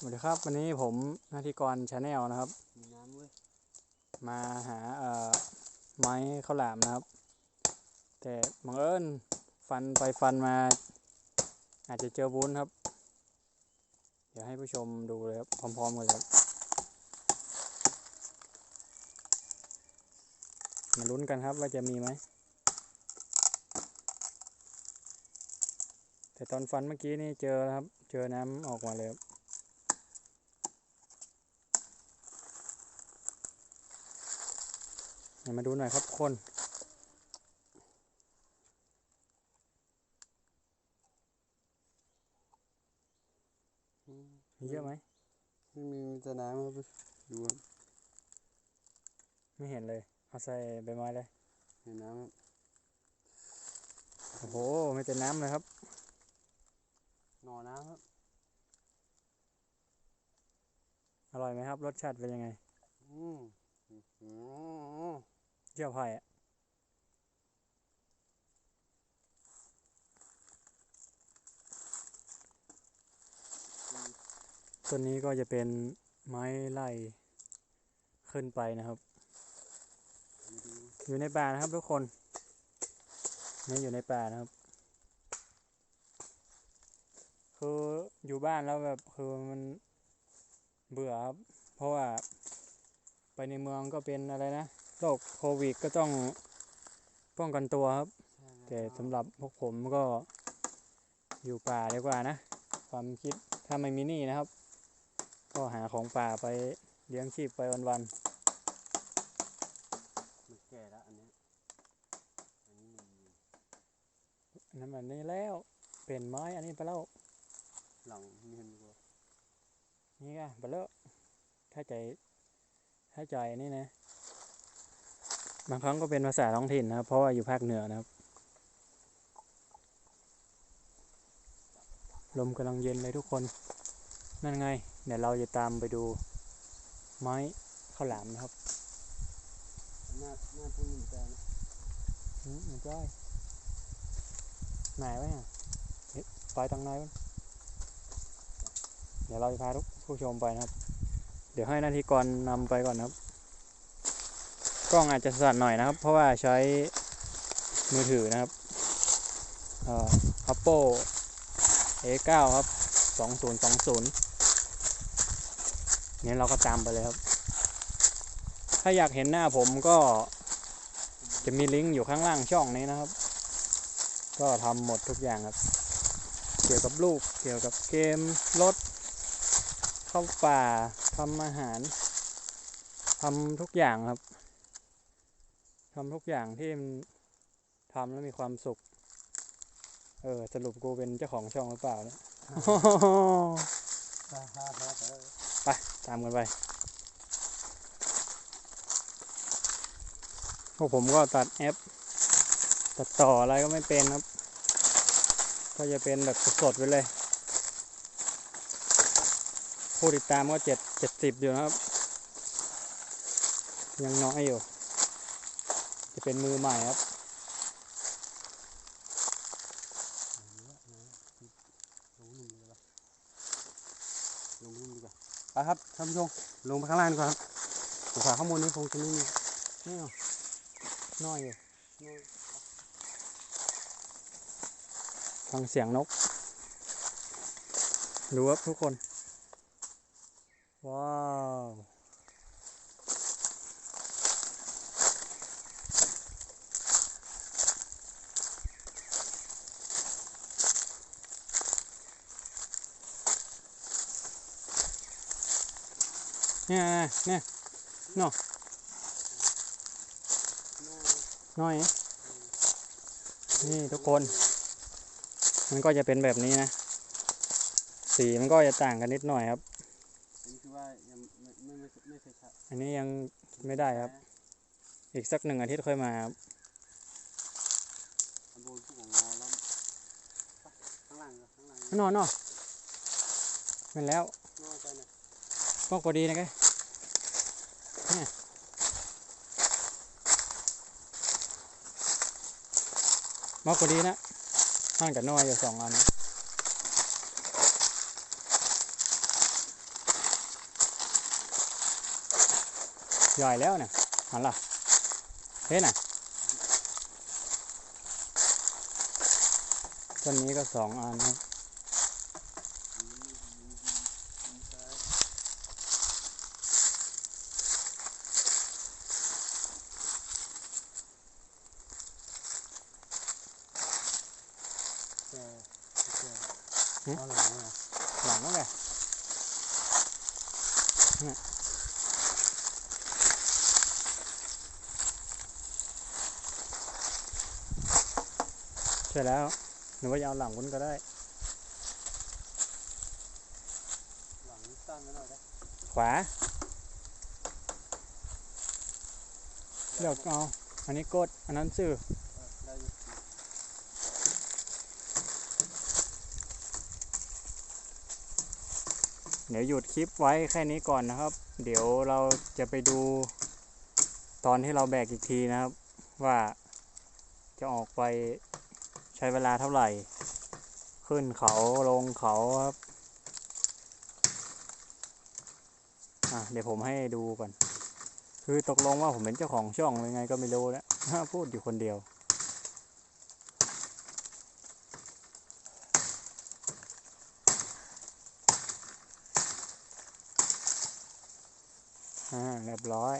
สวัสดีครับ วันนี้ผมนาทีกรชาแนลนะครับมีน้ำเว้ยมาหาเอ่อไม้ข้าวหลามนะครับ แต่บังเอิญฟันไปฟันมา อาจจะเจอวุ้นครับ เดี๋ยวให้ผู้ชมดูเลยครับ พร้อมๆกันเลยครับมาลุ้นกันครับว่าจะมีไหม แต่ตอนฟันเมื่อกี้นี่เจอแล้วครับ เจอน้ำออกมาเลยครับ เดี๋ยว มาดูหน่อยครับทุกคนอืมมีเยอะไหมไม่มีมีแต่น้ำครับดูครับไม่เห็นเลย เอาใส่ใบไม้เลยเห็นน้ำครับโอ้โหไม่เป็นน้ำเลยครับ หน่อน้ำครับ อร่อยไหมครับ รสชาติเป็นยังไง อืม อืม เจียวไผ่ต้นนี้ก็จะเป็นไม้ไล่ขึ้นไปนะครับ อยู่ในป่านะครับทุกคนนี่อยู่ในป่านะครับ คืออยู่บ้านแล้วแบบคือมันเบื่อครับ เพราะว่าไปในเมืองก็เป็นอะไรนะ โรคโควิดก็ต้องป้องกันตัวครับใช่แต่สำหรับพวกผมก็อยู่ป่าดีกว่านะ ความคิดถ้าไม่มีหนี้นะครับ ก็หาของป่าไปเลี้ยงชีพไปวันมันแก่แล้วอันเนี้ยอันนี้มันๆอันนั้นแบบนี้แล้วเป็นไม้อันนี้ไปแล้วหลังเนียนกว่านี่ไงไปแล้วถ้าใจถ้าใจนี่นะ บางครั้งก็เป็นภาษาท้องถิ่นนะครับ เพราะว่าอยู่ภาคเหนือนะครับ ลมกำลังเย็นเลยทุกคน นั่นไง เดี๋ยวเราจะตามไปดูไม้ข้าวหลามนะครับหน้าหน้าพุ่นแต่นะอืมมันจ้อยไหนวะเนี่ยเฮ้ยไปทางไหนวะเดี๋ยวเราจะพาทุกผู้ชมไปนะครับ เดี๋ยวให้หนาทีกรนำไปก่อนนะครับ กล้องอาจจะสั่นหน่อยนะครับ เพราะว่าใช้มือถือนะครับเอ่อ Oppo A9 ครับ 2020เนี่ยเราก็ตามไปเลยครับ ถ้าอยากเห็นหน้าผมก็จะมีลิงก์อยู่ข้างล่างช่องนี้นะครับ ก็ทำหมดทุกอย่างครับ เกี่ยวกับลูกเกี่ยวกับเกม รถ เข้าป่าทำอาหารทำทุกอย่างครับำทุกอย่างที่มันทำแล้วมีความสุข เออ สรุปกูเป็นเจ้าของช่องหรือเปล่าเนี่ยฮ่าฮ่าฮ่าฮ่าไปตามกันไปพวกผมก็ตัดแอป ตัดต่ออะไรก็ไม่เป็นครับ ก็จะเป็นแบบสดๆไปเลย ผู้ติดตามก็เจ็ดเจ็ดสิบอยู่นะครับ ยังน้อยอยู่ จะเป็นมือใหม่ครับลงนุ่มเลงดีกว่าไปครับท่านผู้ชมลงไปข้างล่างดีกว่าครับสงสัยข้างบนนี้คงจะไม่มีนี่เอาน้อยอยู่ฟังเสียงนก ดูครับทุกคน ว้าว เนี่ยเนี่ยเนาะน้อย นี่ทุกคน มันก็จะเป็นแบบนี้นะ สีมันก็จะต่างกันนิดหน่อยครับ อันนี้คือว่ายังไม่ไม่ไม่ไม่เคยใช้อันนี้ยังไม่ได้ครับ อีกสักหนึ่งอาทิตย์ค่อยมาครับอันบนผู้ของงอแล้วข้างล่างเหรอข้างล่างนอนเนาะมันแล้วนอกไปนะก็พอดีนะแก มากกว่านี้นะห้างกับน้อยอยู่สองอันย่อยแล้วเนี่ยหันละเฮ้ยน่ะต้นนี้ก็สองอันครับ หลังเลยหลังนั่นแหละเนี่ยใช่แล้ว หนูว่าจะเอาหลังวุ้นก็ได้ หลังตั้งกันหน่อยนะขวาเลือกเอา อันนี้กด อันนั้นซื่อ ได้อยู่ เดี๋ยวหยุดคลิปไว้แค่นี้ก่อนนะครับ เดี๋ยวเราจะไปดู ตอนที่เราแบกอีกทีนะครับ ว่าจะออกไปใช้เวลาเท่าไหร่ ขึ้นเขาลงเขาครับอะเดี๋ยวผมให้ดูก่อน คือตกลงว่าผมเป็นเจ้าของช่องยังไงก็ไม่รู้แล้วพูดอยู่คนเดียว อ่าเรียบร้อย